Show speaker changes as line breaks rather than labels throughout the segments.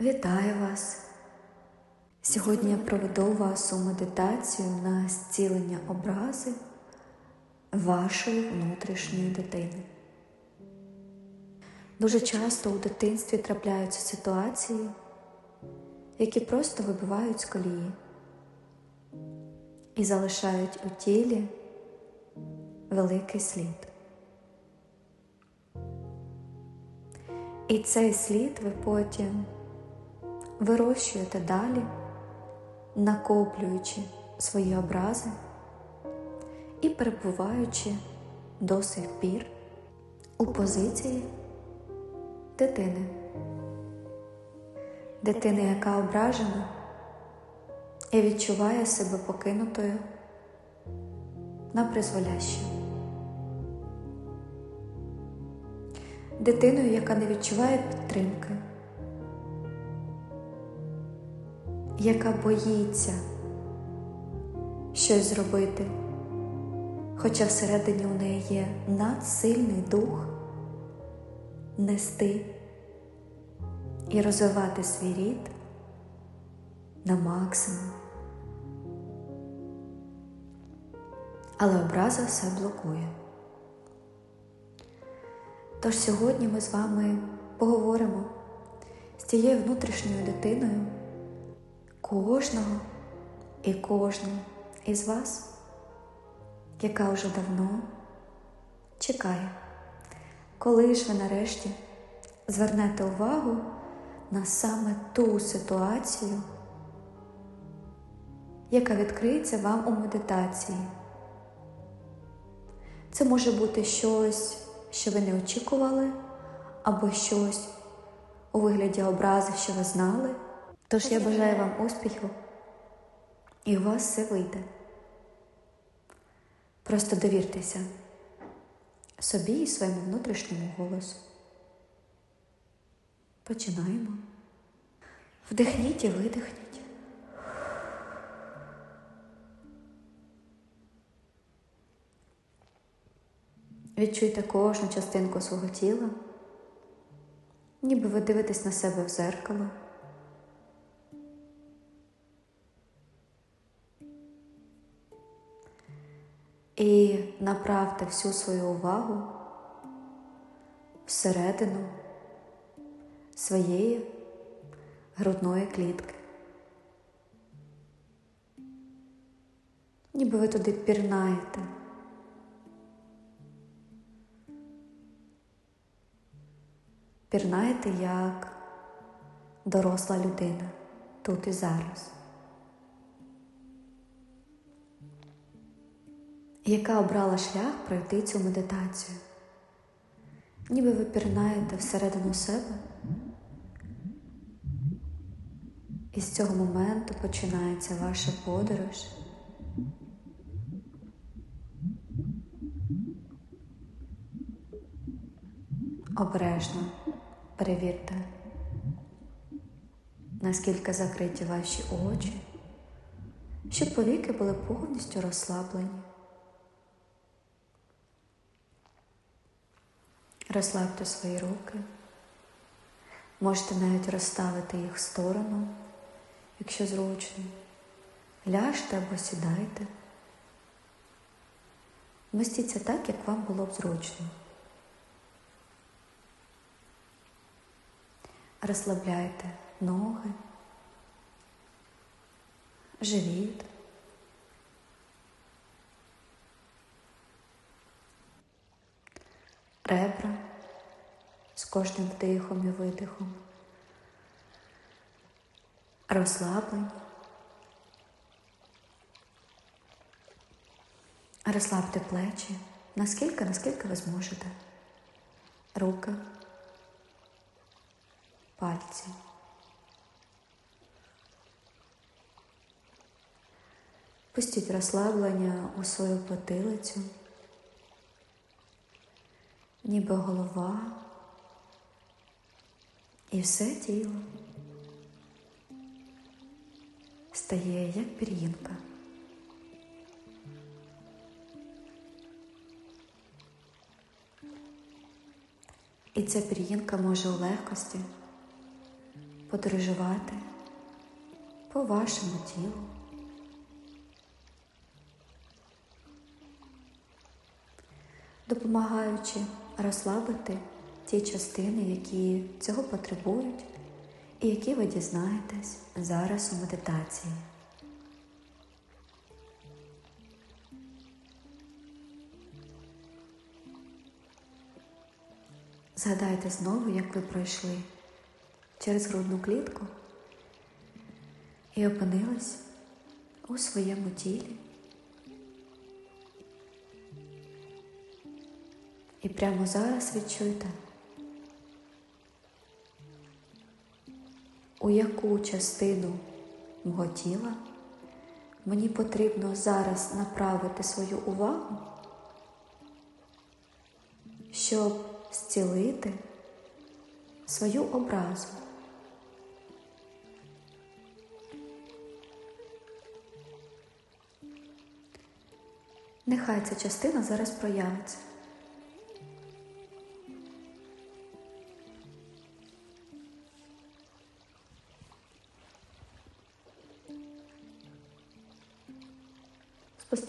Вітаю вас! Сьогодні я проведу вас у медитацію на зцілення образи вашої внутрішньої дитини. Дуже часто у дитинстві трапляються ситуації, які просто вибивають з колії і залишають у тілі великий слід. І цей слід ви потім вирощуєте далі, накоплюючи свої образи і перебуваючи до сих пір у позиції дитини. Дитини, яка ображена і відчуває себе покинутою на призволяще. Дитиною, яка не відчуває підтримки. Яка боїться щось зробити, хоча всередині у неї є надсильний дух нести і розвивати свій рід на максимум. Але образа все блокує. Тож сьогодні ми з вами поговоримо з цією внутрішньою дитиною кожного і кожну із вас, яка вже давно чекає, коли ж ви нарешті звернете увагу на саме ту ситуацію, яка відкриється вам у медитації. Це може бути щось, що ви не очікували, або щось у вигляді образи, що ви знали. Тож я бажаю вам успіху, і у вас все вийде. Просто довіртеся собі і своєму внутрішньому голосу. Починаємо. Вдихніть і видихніть. Відчуйте кожну частинку свого тіла, ніби ви дивитесь на себе в зеркало. Направте всю свою увагу всередину своєї грудної клітки. Ніби ви туди пірнаєте. Пірнаєте як доросла людина тут і зараз. Яка обрала шлях пройти цю медитацію. Ніби ви пірнаєте всередину себе, і з цього моменту починається ваша подорож. Обережно перевірте, наскільки закриті ваші очі, щоб повіки були повністю розслаблені. Розслабте свої руки. Можете навіть розставити їх в сторону, якщо зручно. Ляжте або сідайте. Вмістіться так, як вам було б зручно. Розслабляйте ноги, живіт. ребра кожним вдихом і видихом, розслаблені. Розслабте плечі, наскільки, наскільки ви зможете. Руки, пальці. Пустіть розслаблення у свою потилицю ніби голова і все тіло стає як пір'їнка. І ця пір'їнка може у легкості подорожувати по вашому тілу. Допомагаючи розслабити ті частини, які цього потребують, і які ви дізнаєтесь зараз у медитації. Згадайте знову, як ви пройшли через грудну клітку і опинились у своєму тілі. І прямо зараз відчуйте, у яку частину мого тіла мені потрібно зараз направити свою увагу, щоб зцілити свою образу. Нехай ця частина зараз проявиться.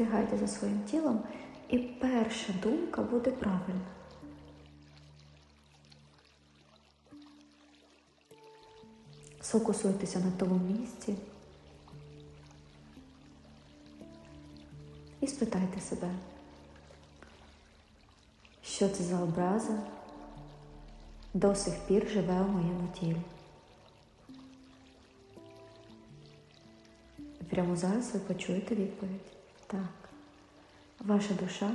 Спостерігайте за своїм тілом, і перша думка буде правильна. Сфокусуйтеся на тому місці і спитайте себе, що це за образа до сих пір живе у моєму тілі. Прямо зараз ви почуєте відповідь. Так, ваша душа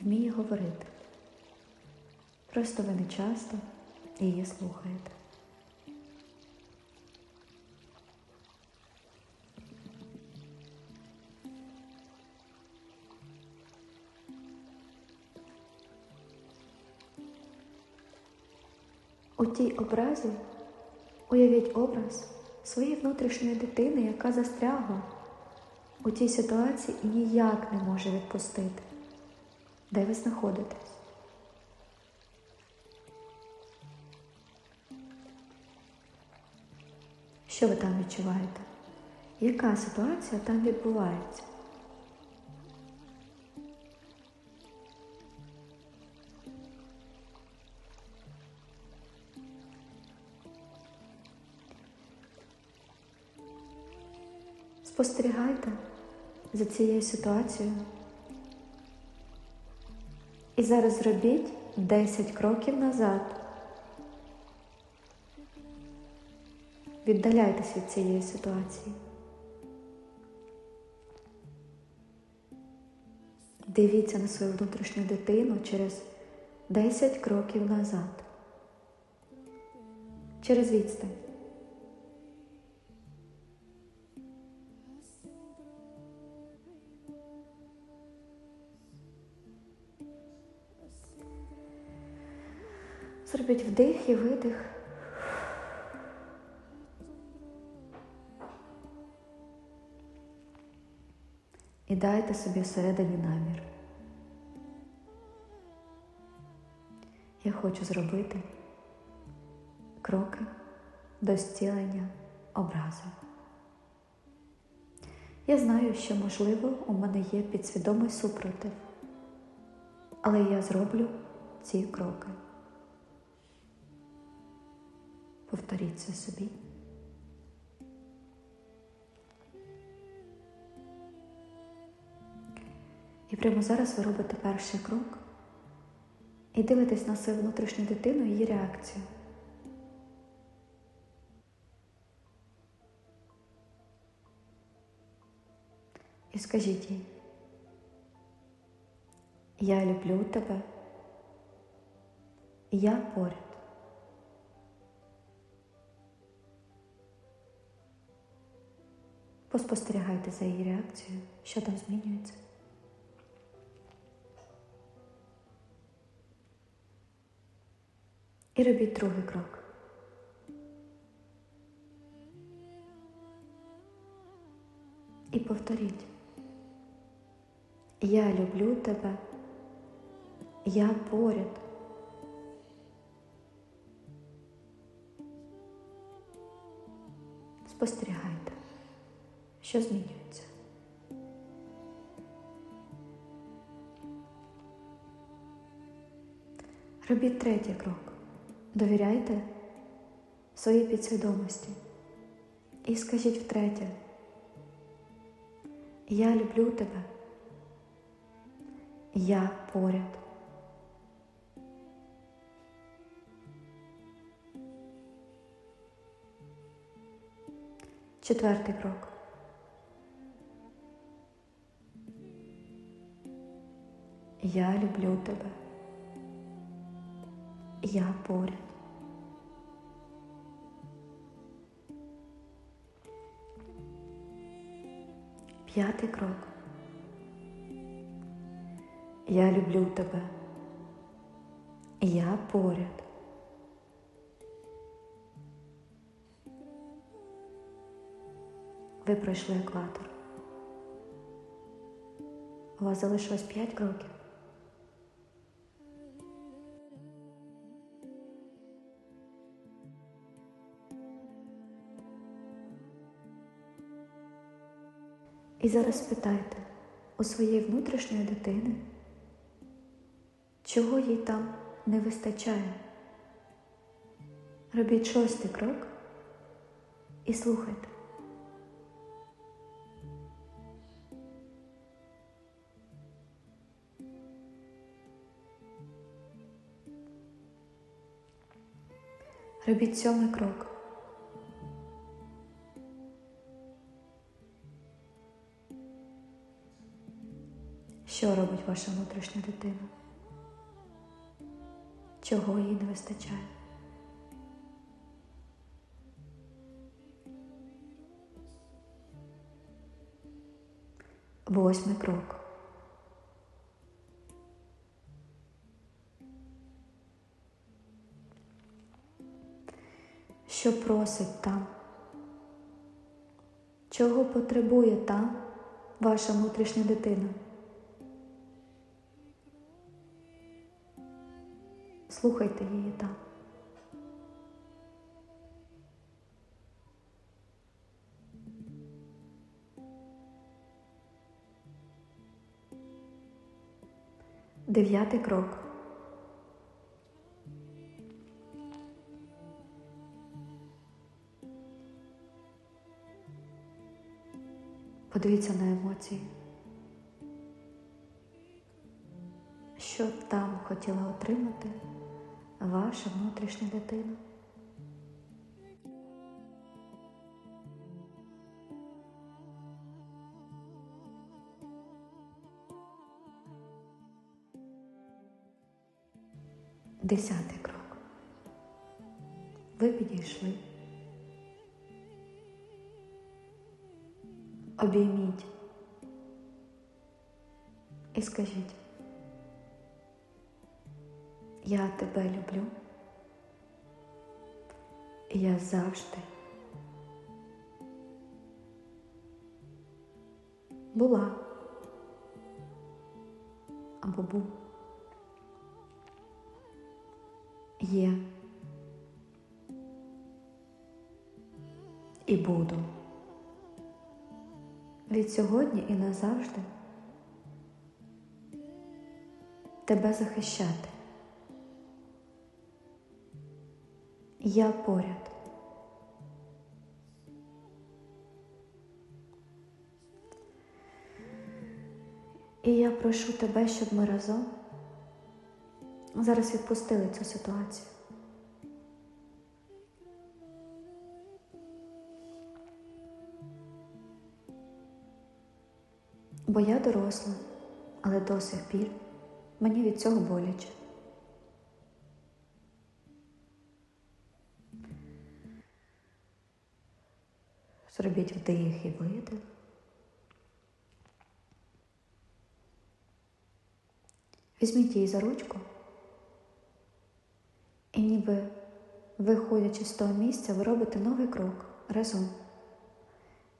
вміє говорити. Просто ви не часто її слухаєте. У тій образі уявіть образ своєї внутрішньої дитини, яка застрягла у тій ситуації і ніяк не може відпустити. Де ви знаходитесь? Що ви там відчуваєте? Яка ситуація там відбувається? Спостерігайте за цією ситуацією. І зараз зробіть 10 кроків назад. Віддаляйтесь від цієї ситуації. Дивіться на свою внутрішню дитину через 10 кроків назад. Через відстань. Зробіть вдих і видих. І дайте собі всередині намір. Я хочу зробити кроки до зцілення образу. Я знаю, що, можливо, у мене є підсвідомий супротив, але я зроблю ці кроки. Повторіть це собі. І прямо зараз ви робите перший крок і дивитесь на свою внутрішню дитину і її реакцію. І скажіть їй, я люблю тебе, я поряд. Поспостерігайте за її реакцією, що там змінюється. І робіть другий крок. І повторіть. Я люблю тебе, я поряд. Спостерігайте, що змінюється. Робіть третій крок. Довіряйте своїй підсвідомості. І скажіть втретє. Я люблю тебе. Я поряд. Четвертий крок. Я люблю тебе. Я поряд. П'ятий крок. Я люблю тебе. Я поряд. Ви пройшли екватор. У вас залишилось 5 кроків. І зараз спитайте у своєї внутрішньої дитини, чого їй там не вистачає. Робіть шостий крок і слухайте. Робіть сьомий крок. Що робить ваша внутрішня дитина? Чого їй не вистачає? Восьмий крок. Що просить там? Чого потребує там ваша внутрішня дитина? Слухайте її там. Дев'ятий крок. Подивіться на емоції. Що там хотіла отримати ваша внутрішня дитина? Десятий крок. Ви підійшли. Обійміть і скажіть, я тебе люблю, я завжди була або був. Є і буду від сьогодні і назавжди тебе захищати. Я поряд. І я прошу тебе, щоб ми разом зараз відпустили цю ситуацію. Бо я доросла, але до сих пір мені від цього боляче. Зробіть вдих і видих. Візьміть її за ручку і ніби виходячи з того місця, ви робите новий крок разом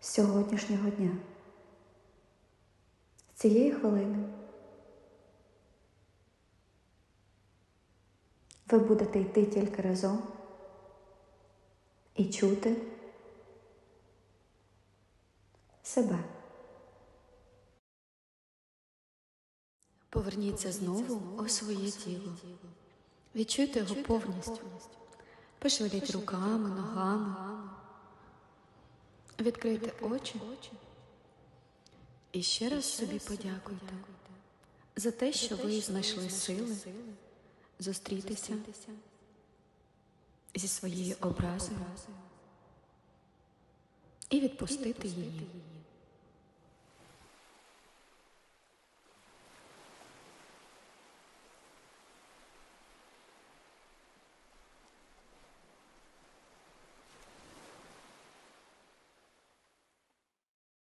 з сьогоднішнього дня. З цієї хвилини ви будете йти тільки разом і чути себе.
Поверніться знову у своє тіло. Відчуйте його повністю. Пошевеліть руками, ногами. Відкрийте очі. І ще раз собі подякуйте за те, що ви знайшли сили зустрітися зі своєю образою і відпустити її.